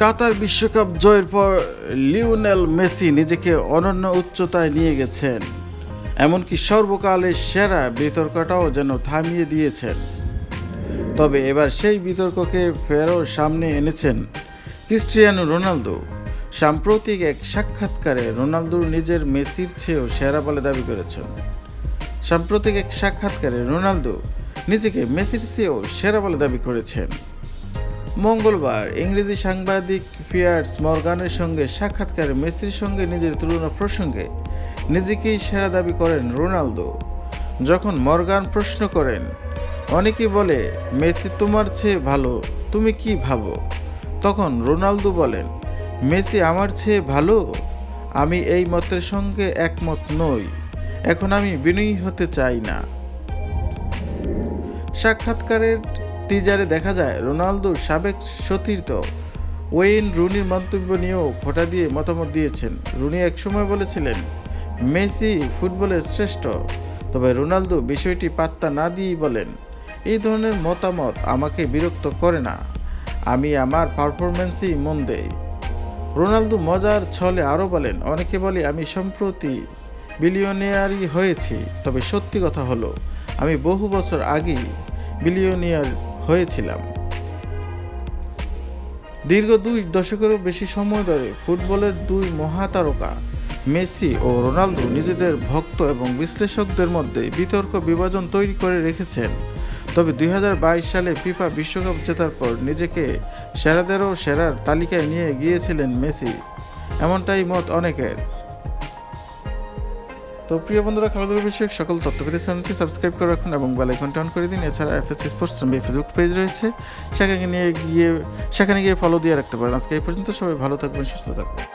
কাতার বিশ্বকাপ জয়ের পর লিওনেল মেসি নিজেকে অনন্য উচ্চতায় নিয়ে গেছেন। এমনকি সর্বকালের সেরা বিতর্কটাও যেন থামিয়ে দিয়েছেন। তবে এবার সেই বিতর্ককে ফেরও সামনে এনেছেন ক্রিস্টিয়ানো রোনালদো। সাম্প্রতিক এক সাক্ষাৎকারে রোনালদো নিজের মেসির চেয়েও সেরা বলে দাবি করেছেন। সাম্প্রতিক এক সাক্ষাৎকারে রোনালদো নিজেকে মেসির চেয়েও সেরা বলে দাবি করেছেন। মঙ্গলবার ইংরেজি সাংবাদিক পিয়ার্স মর্গানের সঙ্গে সাক্ষাৎকারে মেসির সঙ্গে নিজের তুলনা প্রসঙ্গে নিজেকেই সেরা দাবি করেন রোনালদো। যখন মর্গান প্রশ্ন করেন, অনেকেই বলে, মেসি তোমার চেয়ে ভালো, তুমি কি ভাবো? তখন রোনালদো বলেন, মেসি আমার চেয়ে ভালো? আমি এই মতের সঙ্গে একমত নই। এখন আমি বিনয়ী হতে চাই না। সাক্ষাৎকারের টিজারে দেখা যায়, রোনালদোর সাবেক সতীর্থ ওয়েইন রুনির মন্তব্য নিয়েও ফোটা দিয়ে মতামত দিয়েছেন। রুনি একসময় বলেছিলেন, মেসি ফুটবলের শ্রেষ্ঠ। তবে রোনালদো বিষয়টি পাত্তা না দিয়েই বলেন, এই ধরনের মতামত আমাকে বিরক্ত করে না। আমি আমার পারফরমেন্সেই মন দেই। রোনালদো মজার ছলে আরও বলেন, অনেকে বলে আমি সম্প্রতি বিলিয়নিয়ারই হয়েছি, তবে সত্যি কথা হলো, আমি বহু বছর আগেই বিলিয়নিয়ার হয়েছিলাম। দীর্ঘ দুই দশকেরও বেশি সময় ধরে ফুটবলের দুই মহাতারকা মেসি ও রোনালদো নিজেদের ভক্ত এবং বিশ্লেষকদের মধ্যে বিতর্ক বিভাজন তৈরি করে রেখেছেন। তবে দুই হাজার বাইশ সালে ফিফা বিশ্বকাপ জেতার পর নিজেকে সেরাদেরও সেরার তালিকায় নিয়ে গিয়েছিলেন মেসি। এমনটাই মত অনেকের। তো প্রিয় বন্ধুরা খেলাধুলা বিষয়ক সকল তথ্য পেতে চ্যানেলটি সাবস্ক্রাইব করে রাখুন এবং বেল আইকনটি অন করে দিন। এছাড়া এফএস স্পোর্টস ফেসবুক পেজ রয়েছে। সেখানে নিয়ে গিয়ে, সেখানে গিয়ে ফলো দিয়ে রাখতে পারেন। আজকে এই পর্যন্ত সবাই ভালো থাকবেন, সুস্থ থাকবেন।